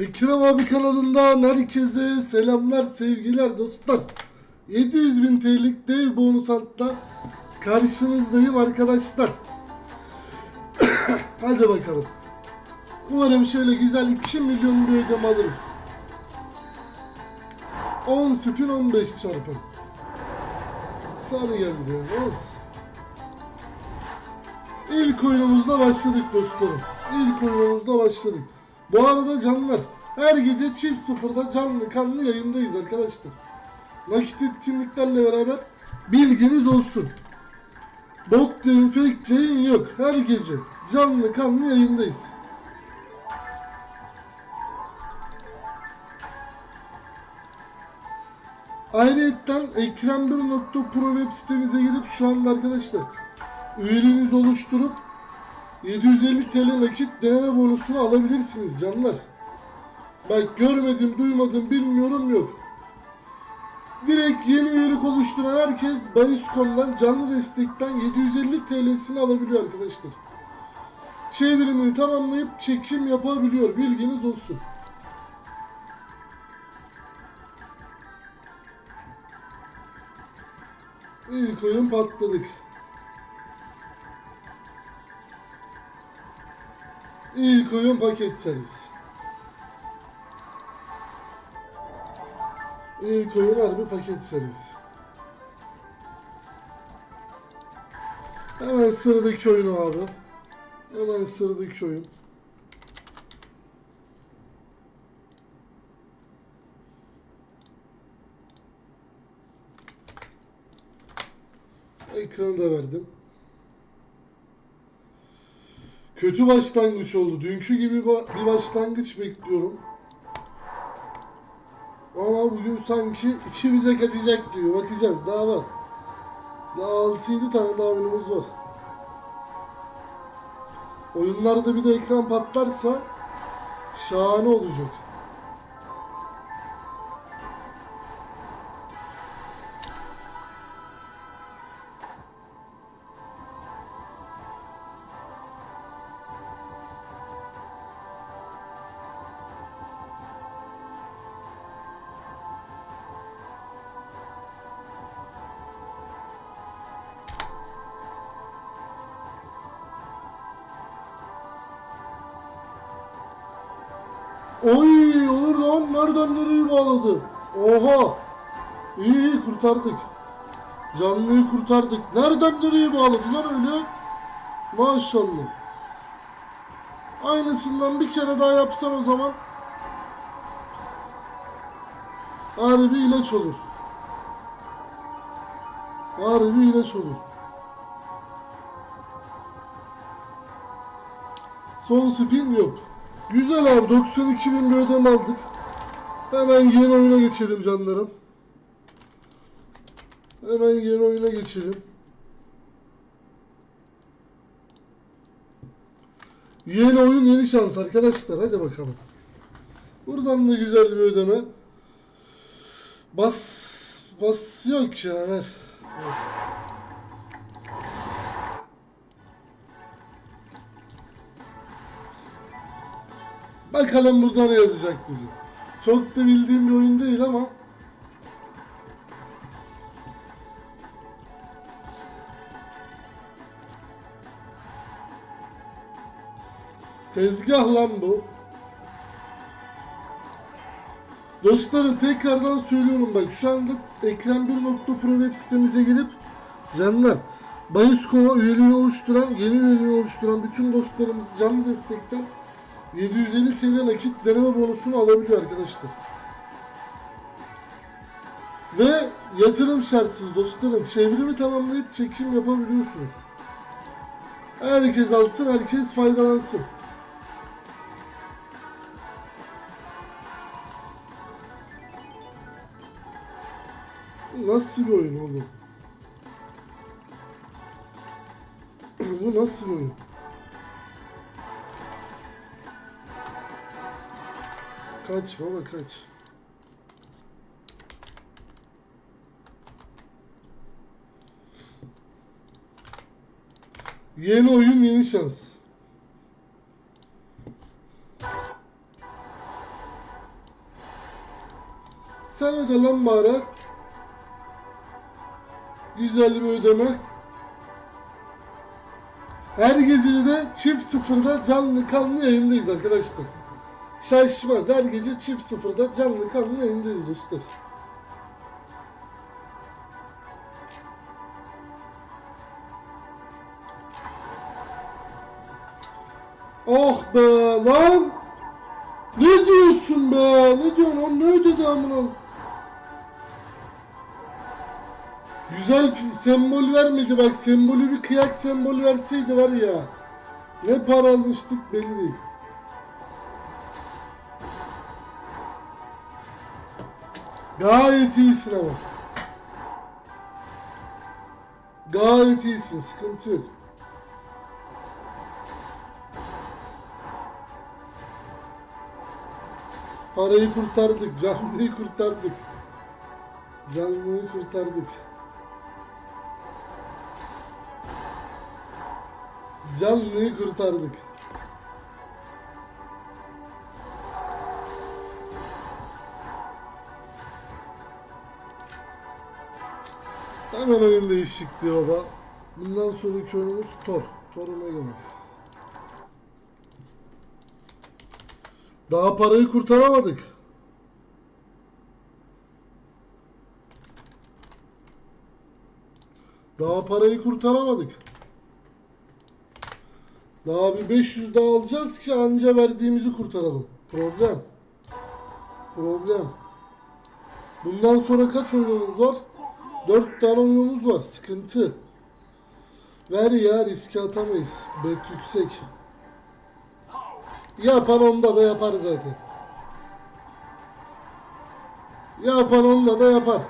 Ekrem abi kanalından herkese selamlar sevgiler dostlar. 700 bin TL'lik dev bonus antla karşınızdayım arkadaşlar. Hadi bakalım. Umarım şöyle güzel 2 milyon bir ödeme alırız. 10 spin 15 çarpın. Sarı geldi ya. İlk oyunumuzda başladık dostlarım. İlk oyunumuzda başladık. Bu arada canlar her gece çift sıfırda canlı kanlı yayındayız arkadaşlar. Nakit etkinliklerle beraber bilginiz olsun. Bot yayın, fake yayın yok. Her gece canlı kanlı yayındayız. Ayrıca ekrem1.pro web sitemize girip şu anda arkadaşlar üyeliğinizi oluşturup 750 TL nakit deneme bonusunu alabilirsiniz canlar. Bak görmedim, duymadım, bilmiyorum yok. Direkt yeni üyelik oluşturan herkes Bayis.com'dan canlı destekten 750 TL'sini alabiliyor arkadaşlar. Çevirimini tamamlayıp çekim yapabiliyor. Bilginiz olsun. İlk oyun patladık. İlk oyun paket servis. İlk oyun harbi paket servis. Hemen sıradaki oyunu abi. Hemen sıradaki oyun. Ekranı da verdim. Kötü başlangıç oldu. Dünkü gibi bir başlangıç bekliyorum. Ama bugün sanki içimize kaçacak gibi. Bakacağız. Daha var. Daha 6-7 tane daha oyunumuz var. Oyunlarda bir de ekran patlarsa şahane olacak. Oy olur lan nereden nereye bağladı? Oha. İyi iyi kurtardık. Canlıyı kurtardık. Nereden nereye bağladı lan öyle? Maşallah. Aynısından bir kere daha yapsan o zaman harbi ilaç olur. Harbi ilaç olur. Son spin yok. Güzel abi 92 bin bir ödeme aldık. Hemen yeni oyuna geçelim canlarım. Hemen yeni oyuna geçelim. Yeni oyun yeni şans arkadaşlar hadi bakalım. Buradan da güzel bir ödeme. Bas bas yok ya ver. ver. Bakalım burada ne yazacak bizi. Çok da bildiğim bir oyun değil ama Tezgah lan bu. Dostlarım tekrardan söylüyorum bak şu anda ekran1.pro web sitemize girip canlar Bayis.com'a üyeliğini oluşturan, yeni üyeliğini oluşturan bütün dostlarımız canlı destekten 750 TL nakit deneme bonusunu alabiliyor arkadaşlar. Ve yatırım şartsız dostlarım. Çevrimi tamamlayıp çekim yapabiliyorsunuz. Herkes alsın, herkes faydalansın. Nasıl bir oyun oğlum? Bu nasıl bir oyun? Kaç baba kaç. Yeni oyun yeni şans. Sen öde lan bari. Güzel bir ödeme. Her gece de çift sıfırda canlı kanlı yayındayız arkadaşlar. Şaşmaz her gece çift sıfırda canlı kanlı yayındayız dostlar. Ah be lan! Ne diyorsun be? Ne diyorsun lan? Ne ödedi amına? Güzel sembol vermedi bak sembolü bir kıyak sembolü verseydi var ya. Ne para almıştık belli değil. Gayet iyisin ama. Gayet iyisin sıkıntı yok. Parayı kurtardık, canlıyı kurtardık. Canlıyı kurtardık. Canlıyı kurtardık. Hemen oyun değişikliği baba. Bundan sonraki oyunumuz Thor. Thor Megamax. Daha parayı kurtaramadık. Daha parayı kurtaramadık. Daha bir 500 daha alacağız ki anca verdiğimizi kurtaralım. Problem. Problem. Bundan sonra kaç oyunumuz var? 4 tane oyunumuz var. Sıkıntı. Ver ya riske atamayız. Bet yüksek. Yapan onda da yapar zaten. Yapan onda da yapar.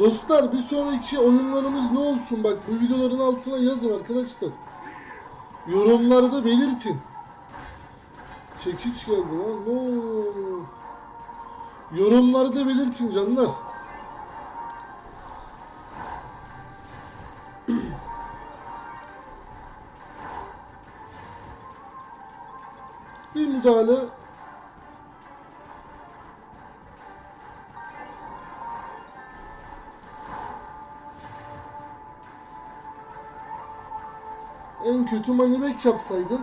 Dostlar bir sonraki oyunlarımız ne olsun bak bu videoların altına yazın arkadaşlar. Yorumlarda belirtin. Çekiç geldi lan ne oluyor? Yorumlarda belirtin canlar. Bir müdahale En kötü manibek yapsaydın.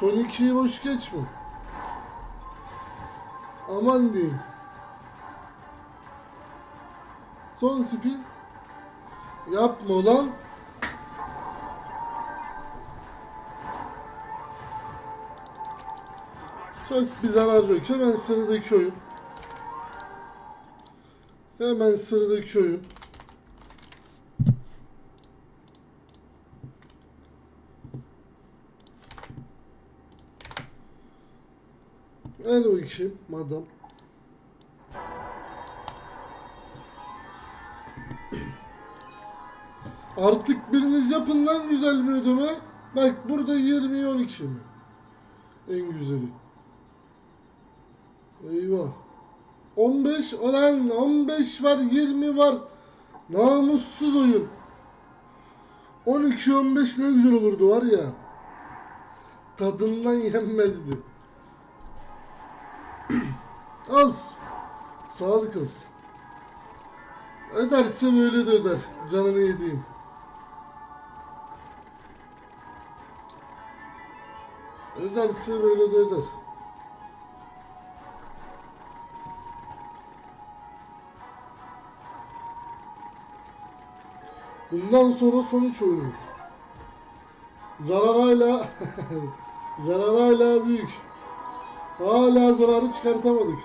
Son ikiyi boş geçme. Aman diyeyim. Son spin. Yapma lan. Çok bir zarar yok. Hemen sıradaki oyun. Hemen sıradaki oyun. Ver o iki madam. Artık biriniz yapın lan güzel bir ödeme. Bak burada 20 12 mi? En güzeli. Eyvah. 15 olan 15 var 20 var. Namussuz oyun. 12 15 ne güzel olurdu var ya. Tadından yenmezdi. Az. Sağlık olsun. Öderse böyle de öder. Canını yediğim. Öderse böyle de öder. Bundan sonra sonuç oyunumuz. Zarar hala zarar hala büyük. Hala zararı çıkartamadık.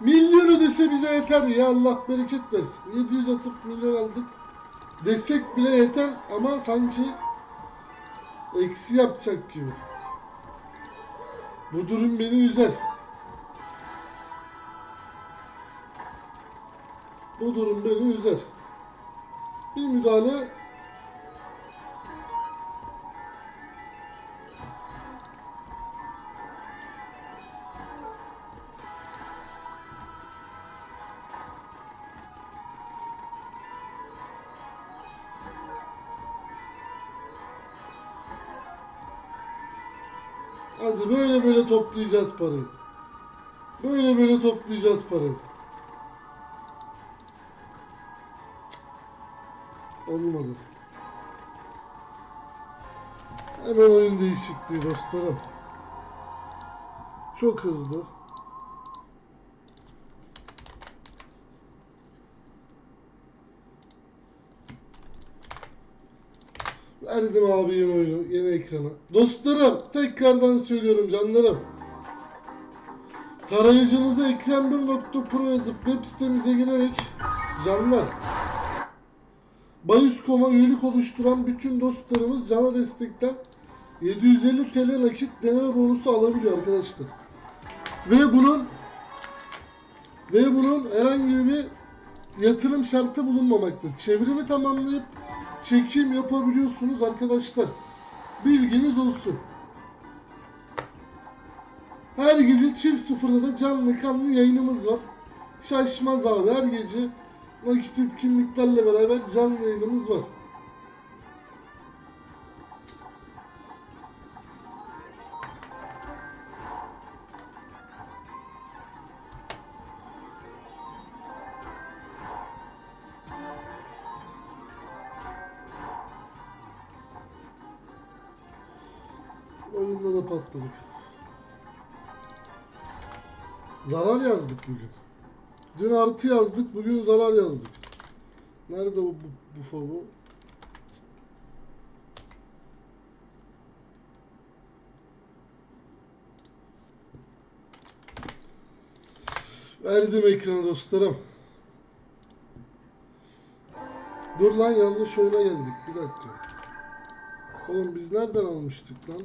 Milyon ödese bize yeter ya Allah bereket versin. 700 atıp milyon aldık. Desek bile yeter ama sanki eksi yapacak gibi. Bu durum beni üzer. Bu durum beni üzer. Bir müdahale toplayacağız parayı. Böyle böyle toplayacağız parayı. Olmadı. Hemen oyun değişikliği dostlarım. Çok hızlı. Verdim abi yeni oyunu, yeni ekrana. Dostlarım, tekrardan söylüyorum canlarım. Tarayıcınıza ekran1.pro yazıp web sitemize girerek canlar Bayus.com'a üyelik oluşturan bütün dostlarımız cana destekten 750 TL nakit deneme bonusu alabiliyor arkadaşlar. Ve bunun ve bunun herhangi bir yatırım şartı bulunmamakta. Çevrimi tamamlayıp çekim yapabiliyorsunuz arkadaşlar. Bilginiz olsun. Her gece çift sıfırda da canlı kanlı yayınımız var. Şaşmaz abi her gece nakit etkinliklerle beraber canlı yayınımız var. Oyunda da patladık. Zarar yazdık bugün. Dün artı yazdık, bugün zarar yazdık. Nerede bu, bu, bu favu? Verdim ekranı dostlarım. Dur lan yanlış oyuna geldik. Bir dakika. Oğlum biz nereden almıştık lan?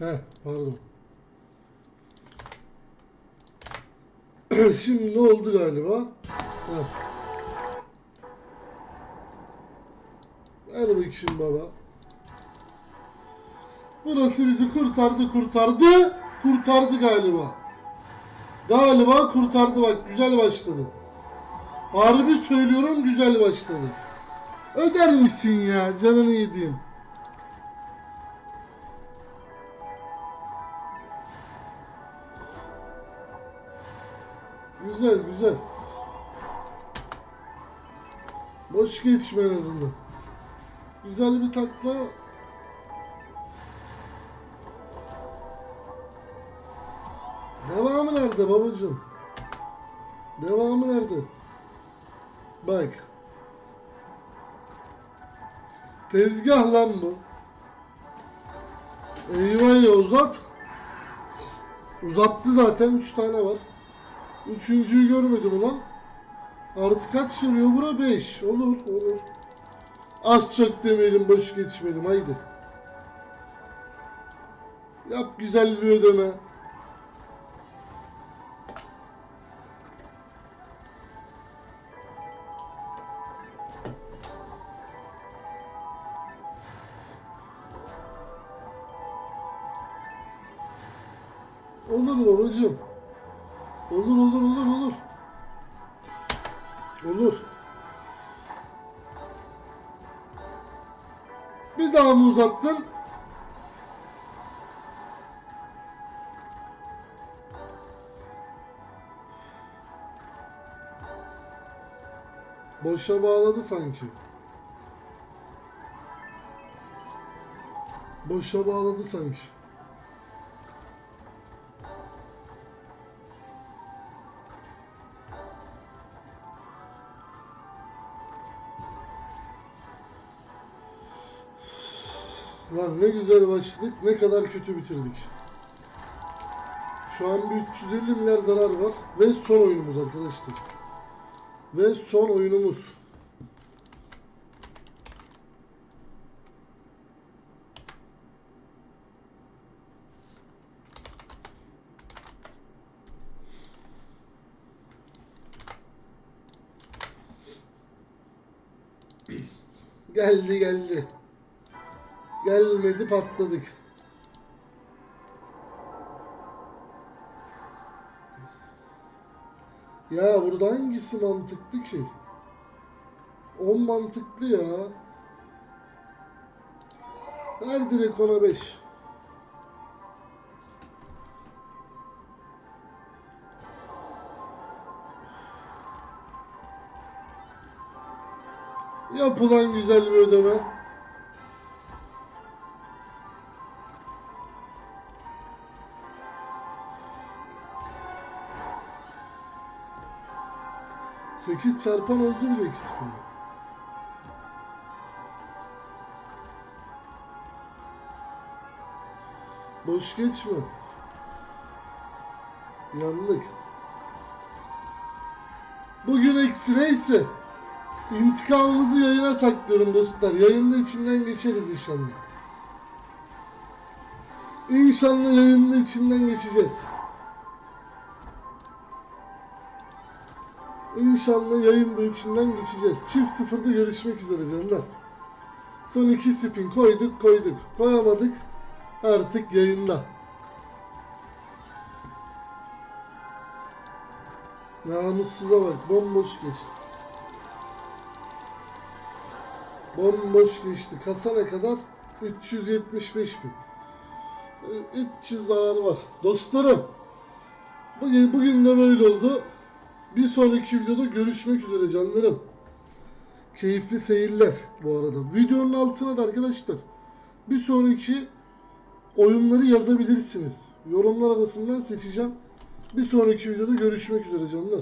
Heh pardon. Şimdi ne oldu galiba? Heh. Ver bakayım baba. Burası bizi kurtardı kurtardı. Kurtardı galiba. Galiba kurtardı bak güzel başladı. Harbi söylüyorum güzel başladı. Öder misin ya canını yediğim. Güzel güzel. Boş geçme en azından. Güzel bir takla. Devamı nerede babacığım? Devamı nerede? Bak. Tezgah lan bu. Eyvah ya uzat. Uzattı zaten 3 tane var. Üçüncüyü görmedim ulan. Artı kaç veriyor bura? 5. Olur olur. Az çok demeyelim boş geçmeyelim haydi. Yap güzel bir ödeme. Olur babacığım. Olur olur olur olur. Olur. Bir daha mı uzattın? Boşa bağladı sanki. Boşa bağladı sanki. Ne güzel başladık, ne kadar kötü bitirdik. Şu an bir 350 milyar zarar var ve son oyunumuz arkadaşlar. Ve son oyunumuz. Geldi geldi. Gelmedi patladık. Ya burada hangisi mantıklı ki? 10 mantıklı ya. Ver direkt ona 5. Yapılan güzel bir ödeme. Sekiz çarpan oldu bile iki spinde. Boş geçme. Yandık. Bugün eksi neyse. İntikamımızı yayına saklıyorum dostlar. Yayında içinden geçeriz inşallah. İnşallah yayında içinden geçeceğiz. İnşallah yayında içinden geçeceğiz. Çift sıfırda görüşmek üzere canlar. Son iki spin koyduk koyduk. Koyamadık. Artık yayında. Namussuza bak bomboş geçti. Bomboş geçti. Kasa ne kadar? 375 bin. Ee, 300 ağır var. Dostlarım. Bugün, bugün de böyle oldu. Bir sonraki videoda görüşmek üzere canlarım. Keyifli seyirler bu arada. Videonun altına da arkadaşlar bir sonraki oyunları yazabilirsiniz. Yorumlar arasından seçeceğim. Bir sonraki videoda görüşmek üzere canlar.